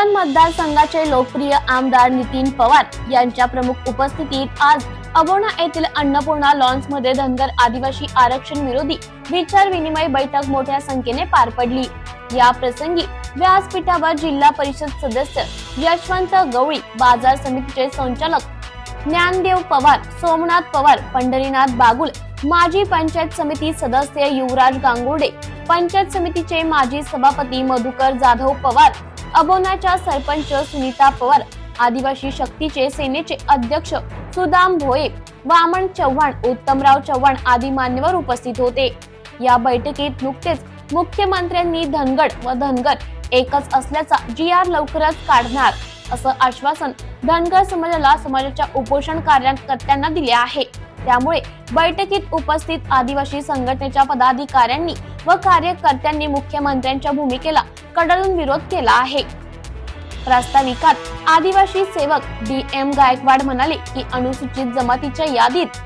कळवण मतदारसंघाचे लोकप्रिय आमदार नितीन पवार यांच्या प्रमुख उपस्थितीत आज अबोणा येथील अन्नपूर्णा लॉन्समध्ये धनगर आदिवासी आरक्षण विरोधी विचार विनिमय बैठक मोठ्या संख्येने पार पडली. या प्रसंगी व्यासपीठावर जिल्हा परिषद सदस्य यशवंत गवळी बाजार समितीचे संचालक ज्ञानदेव पवार सोमनाथ पवार पंढरीनाथ बागुल माजी पंचायत समिती सदस्य युवराज गांगुर्डे पंचायत समितीचे माजी सभापती मधुकर जाधव पवार अबोनाच्या सरपंच सुनीता पवार आदिवासी शक्तीचे सेनेचे अध्यक्ष सुदाम भोये वामन चव्हाण उत्तमराव चव्हाण आदी मान्यवर उपस्थित होते. या बैठकीत नुकतेच मुख्यमंत्र्यांनी धनगड व धनगर एकच असल्याचा जी आर लवकरच काढणार असं आश्वासन धनगर समाजाला समाजाच्या उपोषण कार्यकर्त्यांना दिले आहे. त्यामुळे बैठकीत उपस्थित आदिवासी संघटनेच्या पदाधिकाऱ्यांनी व कार्यकर्त्यांनी मुख्यमंत्र्यांच्या भूमिकेला कडाडून विरोध केला आहे. प्रास्ताविकात आदिवासी सेवक डी एम गायकवाड म्हणाले की अनुसूचित जमातीच्या यादीत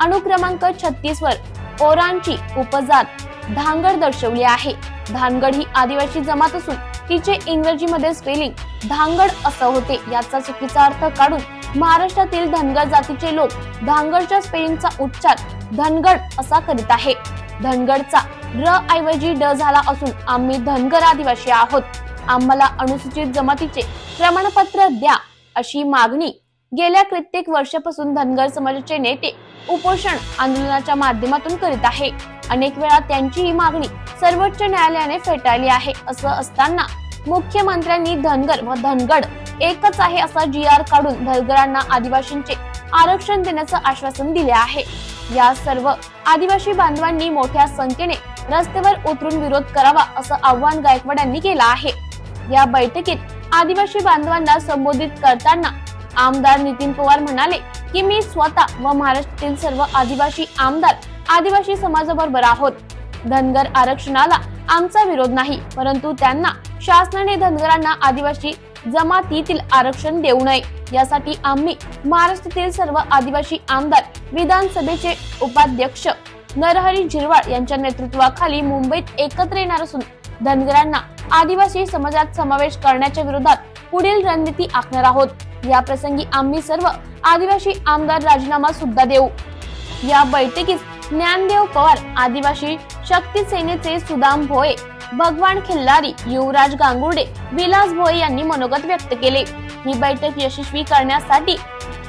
अनुक्रमांक छत्तीस वर ओरांची उपजात धांगड दर्शवली आहे. धानगड ही आदिवासी जमात असून तिचे इंग्रजीमध्ये स्पेलिंग धांगड असं होते. याचा चुकीचा अर्थ काढून महाराष्ट्रातील धनगर जातीचे लोक धांगडच्या स्पेलिंगचा उच्चार धनगड असा करीत आहे. धनगडचा र ऐवजी ड झाला असून आम्ही धनगर आदिवासी आहोत. आम्हाला अनुसूचित जमातीचे प्रमाणपत्र द्या अशी मागणी गेल्या कित्येक वर्षापासून धनगर समाजाचे नेते उपोषण आंदोलनाच्या माध्यमातून करीत आहे. अनेक वेळा त्यांची ही मागणी सर्वोच्च न्यायालयाने फेटाळली आहे असं असताना मुख्यमंत्र्यांनी धनगर व धनगड एकच आहे असा जी आर काढून धनगरांना आदिवासींचे आरक्षण देण्याचं आश्वासन दिले आहे. या सर्व आदिवासी बांधवांनी मोठ्या संख्येने रस्त्यावर उतरून विरोध करावा असं आव्हान गायकवाड यांनी केलं आहे. या बैठकीत आदिवासी बांधवांना संबोधित करताना आमदार नितीन पवार म्हणाले की मी स्वतः व महाराष्ट्रातील सर्व आदिवासी आमदार आदिवासी समाजाबरोबर आहोत. धनगर आरक्षणाला आमचा विरोध नाही परंतु त्यांना शासनाने धनगरांना आदिवासी जमातीतील आरक्षण देऊ नये. यासाठी आम्ही महाराष्ट्रातील सर्व आदिवासी आमदार विधानसभेचे उपाध्यक्ष नरहरी झिरवाळ यांच्या नेतृत्वाखाली मुंबईत एकत्र येणार असून धनगरांना आदिवासी समाजात समावेश करण्याच्या विरोधात पुढील रणनीती आखणार आहोत. या प्रसंगी आम्ही सर्व आदिवासी आमदार राजीनामा सुद्धा देऊ. या बैठकीत ज्ञानदेव पवार आदिवासी शक्ती सेनेचे सुदाम भोये भगवान खिल्लारी युवराज गांगुर्डे विलास भोये यांनी मनोगत व्यक्त केले. ही बैठक यशस्वी करण्यासाठी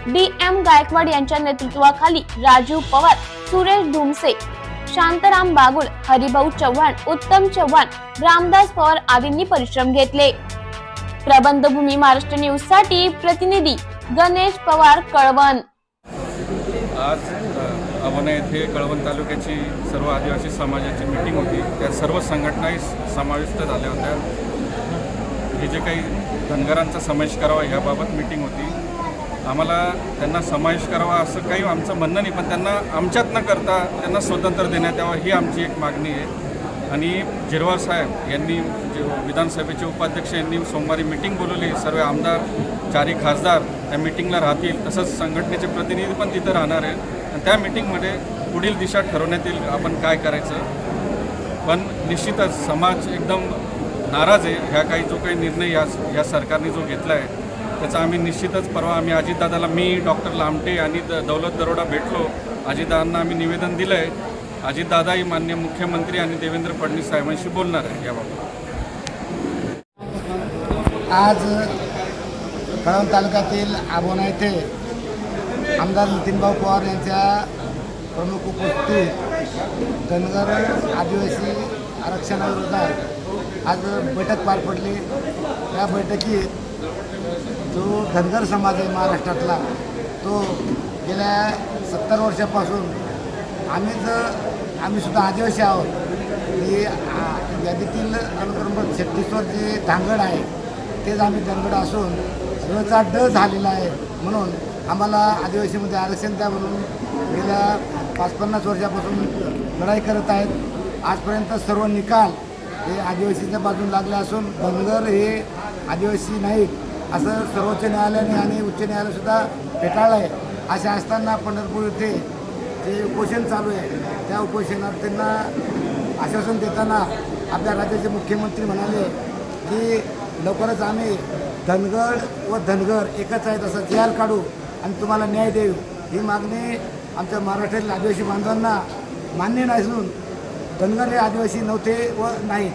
डी एम गायकवाड यांच्या नेतृत्वाखाली राजीव पवार सुरेश धुमसे शांताराम बागुल हरिभाऊ चव्हाण उत्तम चव्हाण रामदास पवार आदींनी परिश्रम घेतले. प्रबंधभूमी महाराष्ट्र न्यूजसाठी प्रतिनिधी गणेश पवार कळवण. आज अवना येथे कळवण तालुक्याची सर्व आदिवासी समाजाची मीटिंग होती. त्या सर्व संघटनाही समाविष्ट झाल्या होत्या. हे जे काही धनगरांचा समावेश करावा याबाबत मीटिंग होती. आम्हाला त्यांना समावेश करावा असं काही आमचं म्हणणं नाही पण त्यांना आमच्यात न करता त्यांना स्वतंत्र देण्यात यावं ही आमची एक मागणी आहे. आणि जिरवार साहेब यांनी जे विधानसभेचे उपाध्यक्ष यांनी सोमवारी मिटिंग बोलवली सर्व आमदार चारी खासदार त्या मिटिंगला राहतील तसंच संघटनेचे प्रतिनिधी पण तिथं राहणार आहेत. आणि त्या मिटिंगमध्ये पुढील दिशा ठरवण्यात येईल आपण काय करायचं. पण निश्चितच समाज एकदम नाराज आहे ह्या काही जो काही निर्णय या या सरकारने जो घेतला आहे त्याचा आम्ही निश्चितच परवा आम्ही अजितदादाला मी डॉक्टर लामटे आणि द दौलत दरोडा भेटलो. अजितदादांना आम्ही निवेदन दिलं आहे अजितदादाही मान्य मुख्यमंत्री आणि देवेंद्र फडणवीस साहेबांशी बोलणार आहे याबाबत. आज कळवण तालुक्यातील आबोना येथे आमदार नितीनभाऊ पवार यांच्या प्रमुख उपस्थित धनगर आदिवासी आरक्षणाविरोधात आज बैठक पार पडली. या बैठकीत जो धनगर समाज आहे महाराष्ट्रातला तो गेल्या सत्तर वर्षापासून आम्ही जर आम्ही सुद्धा आदिवासी आहोत. की यादीतील अनुक्रमांक छत्तीसवर जे धांगड आहे तेच आम्ही धनगड असून रचा ड झालेला आहे. म्हणून आम्हाला आदिवासीमध्ये आरक्षण द्या म्हणून गेल्या पाच पन्नास वर्षापासून लढाई करत आहेत. आजपर्यंत सर्व निकाल हे आदिवासीच्या बाजून लागले असून धनगर हे आदिवासी नाहीत असं सर्वोच्च न्यायालयाने आणि उच्च न्यायालयसुद्धा फेटाळलं आहे. अशा असताना पंढरपूर येथे जे उपोषण चालू आहे त्या उपोषणात त्यांना आश्वासन देताना आपल्या राज्याचे मुख्यमंत्री म्हणाले की लवकरच आम्ही धनगड व धनगर एकच आहे तसं जी काढू आणि तुम्हाला न्याय देऊ. ही मागणी आमच्या महाराष्ट्रातील आदिवासी बांधवांना मान्य नसून धनगर हे आदिवासी नव्हते व नाहीत.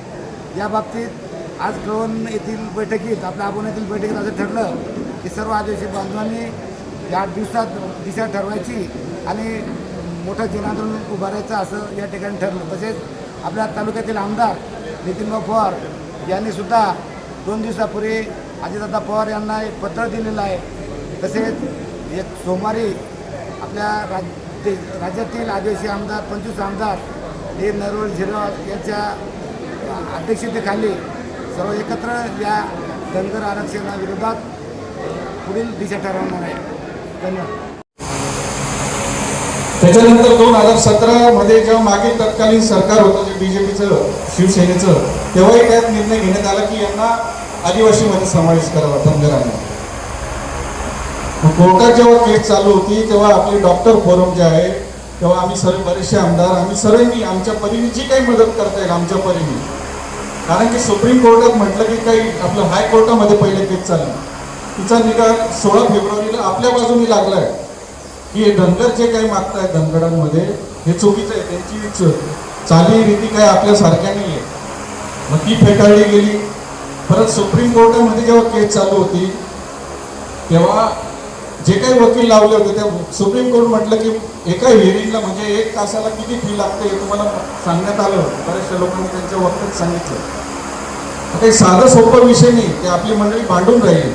या बाबतीत आज कळवण येथील बैठकीत आपल्या आबोन येथील बैठकीत असं ठरलं की सर्व आदिवासी बांधवांनी या दिवसात दिशा ठरवायची आणि मोठं जनांदोलन उभारायचं असं या ठिकाणी ठरलं. तसेच आपल्या तालुक्यातील आमदार नितीनभाऊ पवार यांनी सुद्धा दोन दिवसापूर्वी अजितदादा पवार यांना एक पत्र दिलेलं आहे. तसेच एक सोमवारी आपल्या राज्य राज्यातील आदिवासी आमदार पंचवीस आमदार हे नरवळ झिरवाळ यांच्या अध्यक्षतेखाली सर्व एकत्र या धनगर आरक्षणाविरोधात पुढील दिशा ठरवणार आहे. धन्यवाद. त्याच्यानंतर दोन हजार सतरा मध्ये जेव्हा मागील तत्कालीन सरकार होतं जे बीजेपीचं शिवसेनेचं तेव्हाही त्यात निर्णय घेण्यात आला की यांना आदिवासीमध्ये समावेश करावा धनगरांना. कोर्टात जेव्हा केस चालू होती तेव्हा आपले डॉक्टर फोरम जे आहे तेव्हा आम्ही सर्व बरेचसे आमदार आम्ही सर्वांनी आमच्या परीने जी काही मदत करता येईल आमच्या परीने. कारण की सुप्रीम कोर्टात म्हटलं की काही आपलं हायकोर्टामध्ये पहिले केस चालली तिचा निकाल सोळा फेब्रुवारीला आपल्या बाजूने लागला आहे की हे धनगर जे काही मागतायत धनगडांमध्ये हे चुकीचं आहे त्यांची चाली रीती काय आपल्यासारख्या नाही आहे. मग ती फेटाळली गेली. परत सुप्रीम कोर्टामध्ये जेव्हा केस चालू होती तेव्हा जे काही वकील लावले होते त्या सुप्रीम कोर्ट म्हटलं की एका हिअरिंगला म्हणजे एक तासाला किती फी लागते हे तुम्हाला सांगण्यात आलं बऱ्याचशा लोकांनी त्यांच्या वक्तव्यात सांगितलं. आता हे साधं सोपं विषय नाही ते आपली मंडळी भांडून राहिली.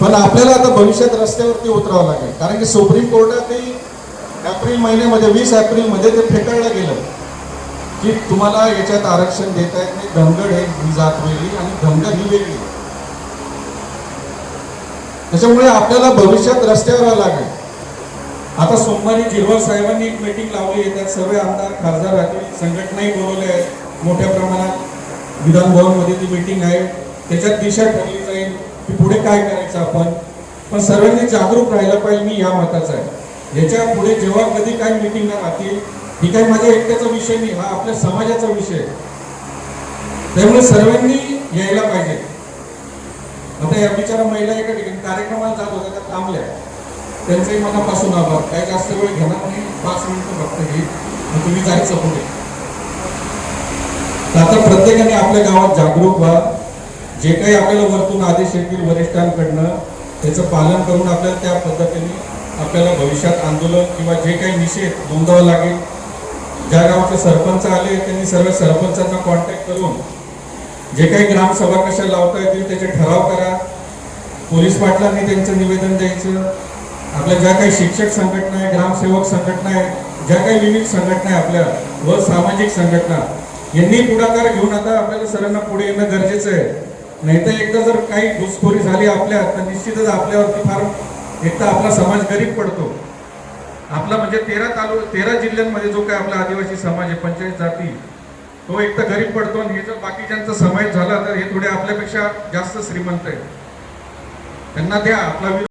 पण आपल्याला आता भविष्यात रस्त्यावरती उतरावं लागेल. कारण की सुप्रीम कोर्टातही एप्रिल महिन्यामध्ये वीस एप्रिलमध्ये ते फेटाळलं गेलं. की तुम्हाला याच्यात आरक्षण देता येत नाही धनगड हे ही जात वेगळी आणि धनगड ही वेगळी. त्याच्यामुळे आपल्याला भविष्यात रस्त्यावर लागेल. आता सोमवारी जिरवाल साहेबांनी एक मीटिंग लावली आहे. त्यात सर्व आमदार खासदार राहतील संघटनाही बोलवल्या आहेत. मोठ्या प्रमाणात विधानभवनमध्ये ती मीटिंग आहे. त्याच्यात दिशा ठरली जाईल की पुढे काय करायचं आपण. पण सर्वांनी जागरूक राहायला पाहिजे. मी या मताचा आहे. याच्यापुढे जेव्हा कधी काही मीटिंग राहतील ही काही माझ्या एकट्याचा विषय नाही हा आपल्या समाजाचा विषय त्यामुळे सर्वांनी यायला पाहिजे. आता या बिचारा महिला एका ठिकाणी कार्यक्रमाला जात होत्या त्या थांबल्या. त्यांचंही मनापासून आभार. काही जास्त वेळ घेणार नाही पाच मिनिटं फक्त घेईल मग तुम्ही जायचं पुढे. आता प्रत्येकाने आपल्या गावात जागरूक व्हा. जे काही आपल्याला वरतून आदेश येतील वरिष्ठांकडनं त्याचं पालन करून आपल्याला त्या पद्धतीने आपल्याला भविष्यात आंदोलन किंवा जे काही निषेध नोंदवावा लागेल. ज्या गावाचे सरपंच आले त्यांनी सर्व सरपंचांना कॉन्टॅक्ट करून जे काही ग्रामसभा कशा लावता येतील त्याचे ठराव करा. पोलीस पाटलांनी त्यांचं निवेदन द्यायचं. आपल्या ज्या काही शिक्षक संघटना आहे ग्रामसेवक संघटना आहे ज्या काही विविध संघटना आहे आपल्या व सामाजिक संघटना यांनी पुढाकार घेऊन आता आपल्याला सर्वांना पुढे येणं गरजेचं आहे. नाहीतर एकदा जर काही घुसखोरी झाली आपल्या तर निश्चितच आपल्यावरती फार एक तर आपला समाज गरीब पडतो. आपला म्हणजे तेरा तालु तेरा जिल्ह्यांमध्ये जो काय आपला आदिवासी समाज आहे पंचायत जाती तो एक तर गरीब पडतो आणि हे जर बाकीच्यांचा समावेश झाला तर हे थोडे आपल्यापेक्षा जास्त श्रीमंत आहे त्यांना द्या आपला